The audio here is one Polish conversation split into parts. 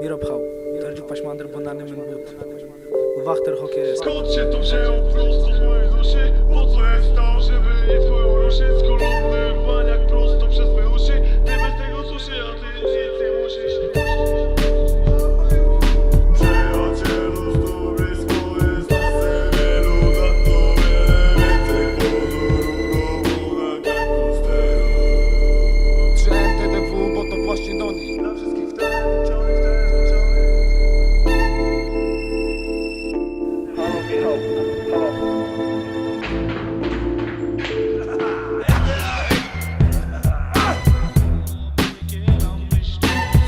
Miro pchał, tardził paśmandr, bo na nim but. Wachter hockey Skąd się to wzięło z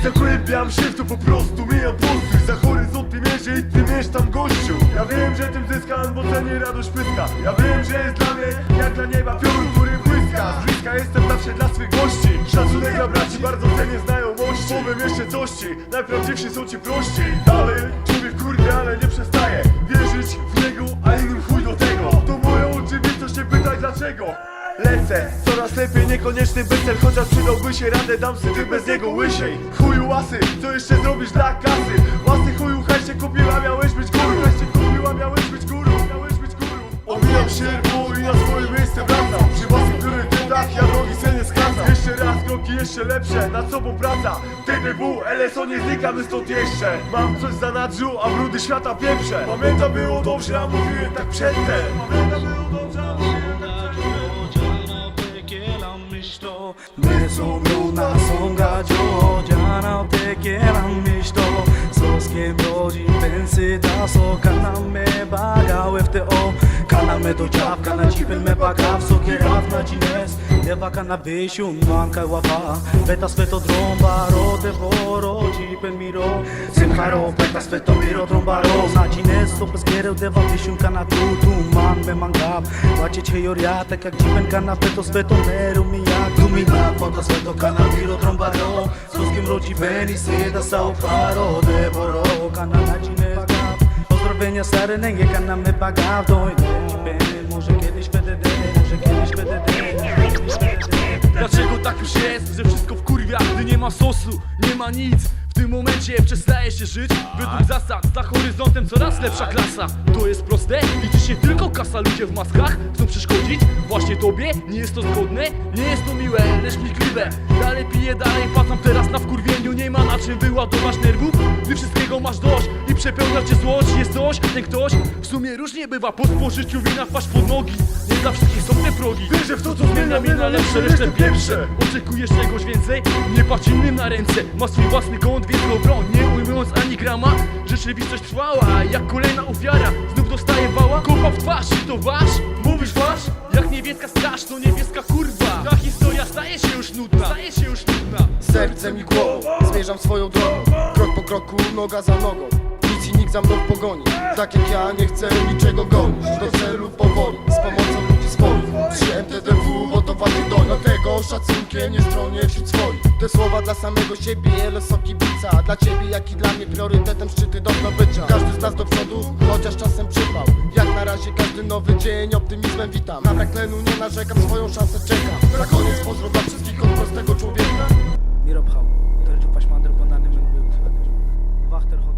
Zagłębiam się w to po prostu, mijam postój Za horyzonty mierzę i ty mierz tam gościu. Ja wiem, że tym zyskam, bo cenię radość pyska. Ja wiem, że jest dla mnie jak dla nieba piorun, który błyska. Z bliska jestem zawsze dla swych gości. Szacunek dla braci, bardzo cenię znajomości. Powiem jeszcze coś ci, najprawdziwsi są ci prości. Dalej, człowiek kurde, ale nie przestaje Wierzyć w niego, Lepiej, niekoniecznie bezcel Chociaż przydałby się radę, dam syty bez niego łysiej Chuju łasy, co jeszcze zrobisz dla kasy? Łasy chuju, haj się kupiła, miałeś być górą Haj się kupiła, miałeś być górą, miałeś być górą Omijam sierpu i na swoje miejsce wracam. Przy własnych priorytetach ja drogi se nie skracam. Jeszcze raz kroki jeszcze lepsze, nad sobą praca. TDW, LSO nie znikamy stąd jeszcze. Mam coś za nadrzu, a brudy świata pieprze. Pamiętam było dobrze, a mówiłem tak przedtem. Pamiętam było dobrze, a mówiłem tak przedtem visto Me sobró una sombra yo ya no te quieran visto Sos que doji pensita so me baga w te o me to ciap, kana ci me pagaw so kieraf na ci Deva kana beshu manka wafa Beta sveto tromba ro te voro cipel miro Sem haro beta sveto miro tromba ro Na cines so bez giereu deva beshu kana tu tu man me mangap Łacie cię joria tak jak cipel kana beto sveto meru mi jak Lumina ponta sveto kana miro tromba ro. Sos que mrozi beni se da sao paro Devoro. Kana na cines bagap Pozdrowienia stary nęgie kana me może kiedyś Może kiedyś PDD Dlaczego tak już jest, że wszystko wkurwia, gdy nie ma sosu, nie ma nic? W tym momencie przestaje się żyć. Według zasad Za horyzontem coraz lepsza klasa. To jest proste, liczy się tylko kasa. Ludzie w maskach chcą przeszkodzić. Właśnie tobie, nie jest to zgodne Nie jest to miłe, Dalej piję, dalej padam teraz na wkurwieniu. Nie ma na czym wyładować nerwów. Gdy wszystkiego masz dość i przepełnia cię złość. Jest coś, ten ktoś w sumie różnie bywa. Po spożyciu wina wpaść pod nogi. Nie dla wszystkich są te progi. Wierzę w to, co zmienia mnie na lepsze, resztę pierwsze Oczekujesz czegoś więcej? Nie patrz innym na ręce. Ma swój własny kąt, więc go broń. Nie ujmując ani grama Rzeczywistość trwała Jak kolejna ofiara Znów dostaje wała. Kopa w twarz I to wasz? Mówisz wasz? Jak niebieska straż To niebieska kurwa nudna Staje się już nudna Sercem i głową zmierzam swoją drogą. Krok po kroku, noga za nogą. Nic i nikt za mną w pogoni. Tak jak ja nie chcę niczego gonić. Do celu powoli, z pomocą ludzi swoich. 3 MTDW, bo to wady do Dlatego szacunkiem nie stronię wśród swoich. Te słowa dla samego siebie, LSO kibica Dla ciebie jak i dla mnie priorytetem szczyty do zdobycia. Każdy z nas do przodu, chociaż czasem na razie każdy nowy dzień optymizmem witam. Na brak tlenu nie narzekam, swoją szansę czekam. Na koniec pozdro dla wszystkich od prostego człowieka. Mirobhau, Terju Pashmandr Bonany Menbut Wachterhau